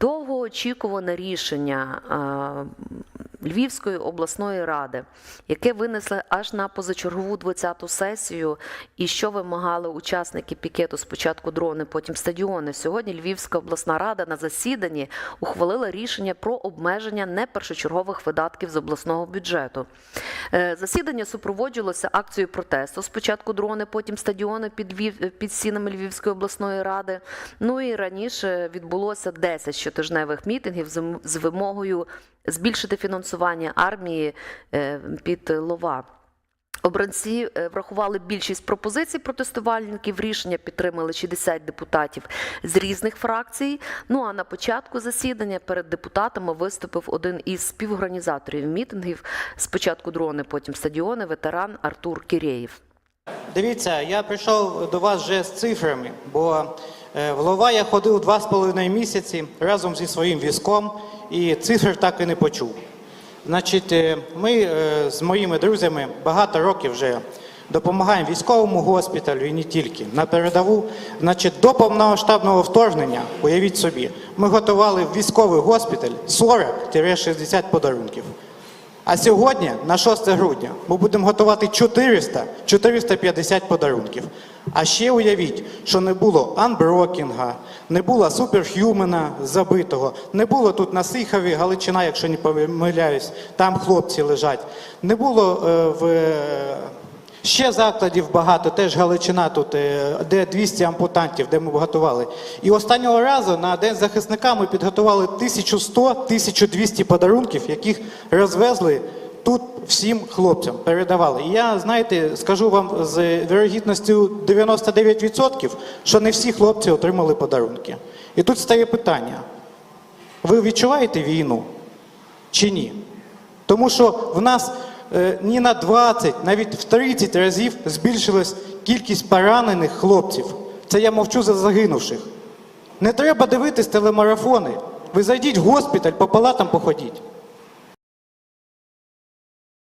довгоочікуване рішення Львівської обласної ради, яке винесли аж на позачергову 20-ту сесію, і що вимагали учасники пікету спочатку дрони, потім стадіони. Сьогодні Львівська обласна рада на засіданні ухвалила рішення про обмеження непершочергових видатків з обласного бюджету. Е, Засідання супроводжувалося акцією протесту. Спочатку дрони, потім стадіони під, Львів, під стінами Львівської обласної ради. Ну і раніше відбулося 10 щотижневих мітингів з вимогою збільшити фінансування армії е, під Лова. Обранці е, врахували більшість пропозицій протестувальників. Рішення підтримали 60 депутатів з різних фракцій. Ну а на початку засідання перед депутатами виступив один із співорганізаторів мітингів. Спочатку дрони, потім стадіони, ветеран Артур Кірєєв. Дивіться, я прийшов до вас вже з цифрами, бо е, в Лова я ходив два з половиною місяці разом зі своїм візком і цифр так і не почув. Значить, е, ми е, з моїми друзями багато років вже допомагаємо військовому госпіталю і не тільки на передову. Значить, до повномасштабного вторгнення, уявіть собі, ми готували в військовий госпіталь 40-60 подарунків. А сьогодні, на 6 грудня, ми будемо готувати 400-450 подарунків. А ще уявіть, що не було анброкінга, не було суперхюмена забитого, не було тут на Сихові, Галичина, якщо не помиляюсь, там хлопці лежать. Не було е, в е, ще закладів багато, теж Галичина тут, е, де 200 ампутантів, де ми готували. І останнього разу на День захисника ми підготували 1100-1200 подарунків, яких розвезли тут всім хлопцям, передавали. І я, знаєте, скажу вам з вірогідністю 99%, що не всі хлопці отримали подарунки. І тут стає питання: ви відчуваєте війну чи ні? Тому що в нас е, ні на 20, навіть в 30 разів збільшилась кількість поранених хлопців. Це я мовчу за загинувших. Не треба дивитись телемарафони. Ви зайдіть в госпіталь, по палатам походіть.